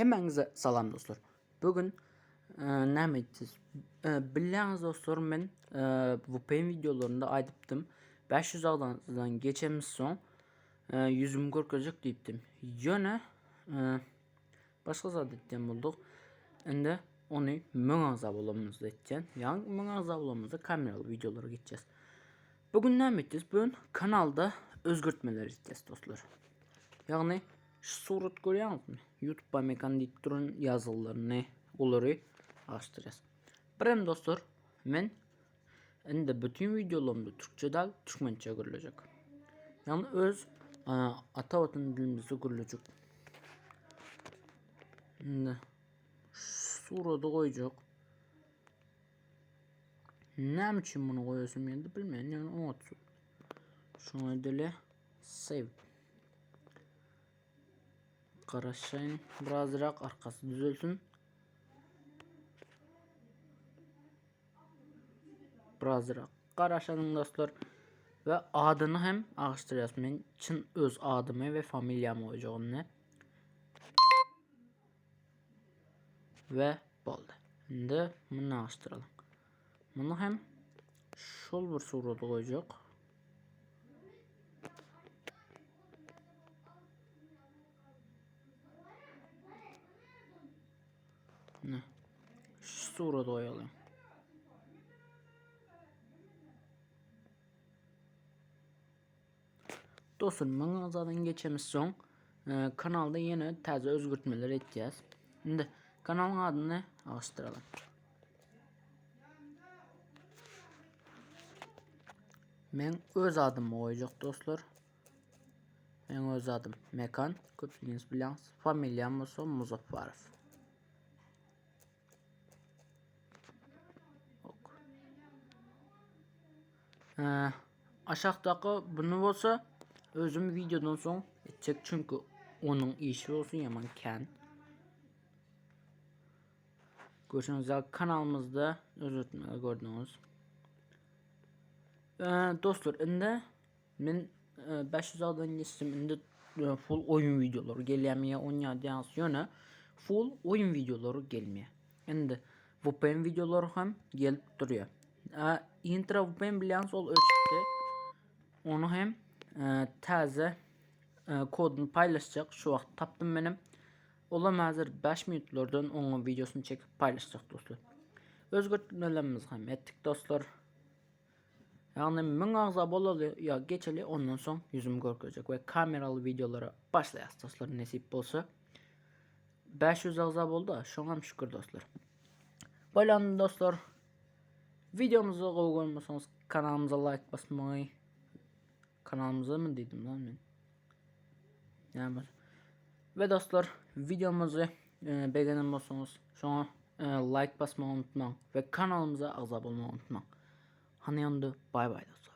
Hemenize salam dostlar. Bugün e, ne edeceğiz? E, Biliyorsunuz dostlar ben e, VPN videolarında aydıptım. 500 ağdan geçemiz son e, yüzüm korkacak deyiptim. Yöne e, başka zat ettiğim bulduk. Şimdi onu münazab olamızda edeceğim. Yani münazab olamızda kameralı videolara gideceğiz. Bugün ne edeceğiz? Bugün kanalda özgürtmeler edeceğiz dostlar. Yani şu surat görüyor musun? YouTube'a mekan deyip durun yazılarını onları açtıracağız. Birim dostlar men endi bütün videolarımda Türkçe değil Türkmençe görülecek. Yani öz e, ata vatan dilimizde görülecek. Şimdi surada koyacak. Ne için bunu koyuyorsun ben de bilmiyorum yani o. Şuna dile save. Qarashayın birazcık arkası düzelsin. Birazcık qarashadın dostlar. Ve adını hem ağıştıracağız. Ben çın öz adımı ve familyamı koyacağım ne. Ve oldu. Şimdi bunu ağıştıralım. Bunu hem şol bir surada koyacak. Ne? Şu surada oyalayayım. Dostlar mağazadan geçemiz son e, kanalda yeni taze özgürtmeler edeceğiz. Şimdi kanalın adını alıştıralım. Ben öz adımı koyacak dostlar. Ben öz adım Mekan, köpüğünüz bilans, familyam olsa Muzaffarov. Aşağıdaki bunu olsa özüm videodan son edecek çünkü onun işi olsun yaman ken. Görüşünüz kanalımızda özür dilerim gördünüz. Ee, dostlar indi men e, 500 aldan geçtim indi e, full oyun videoları gelmeye oynayacağız yöne full oyun videoları gelmeye. Endi VPN videoları hem gelip duruyor. İntra VPN biliyorsunuz ol ölçüpte. Onu hem e, taze e, kodunu paylaşacak. Şu vaxt tapdım benim. Olam hazır 5 minutlardan onun videosunu çekip paylaşacak dostlar. Özgürtmelerimiz hem ettik dostlar. Yani min ağza bolalı ya geçeli ondan son yüzüm korkacak ve kameralı videolara başlayacağız dostlar nasip olsa. 500 ağza oldu an şükür dostlar. Böyle dostlar. Videomuza abone olmasanız kanalımıza like basmayı kanalımıza mı dedim lan ben? Yani. Ve dostlar videomuzu e, beğenmezseniz şu an e, like basmayı unutmayın ve kanalımıza abone olmayı unutmayın. Hani yandı bay bay dostlar.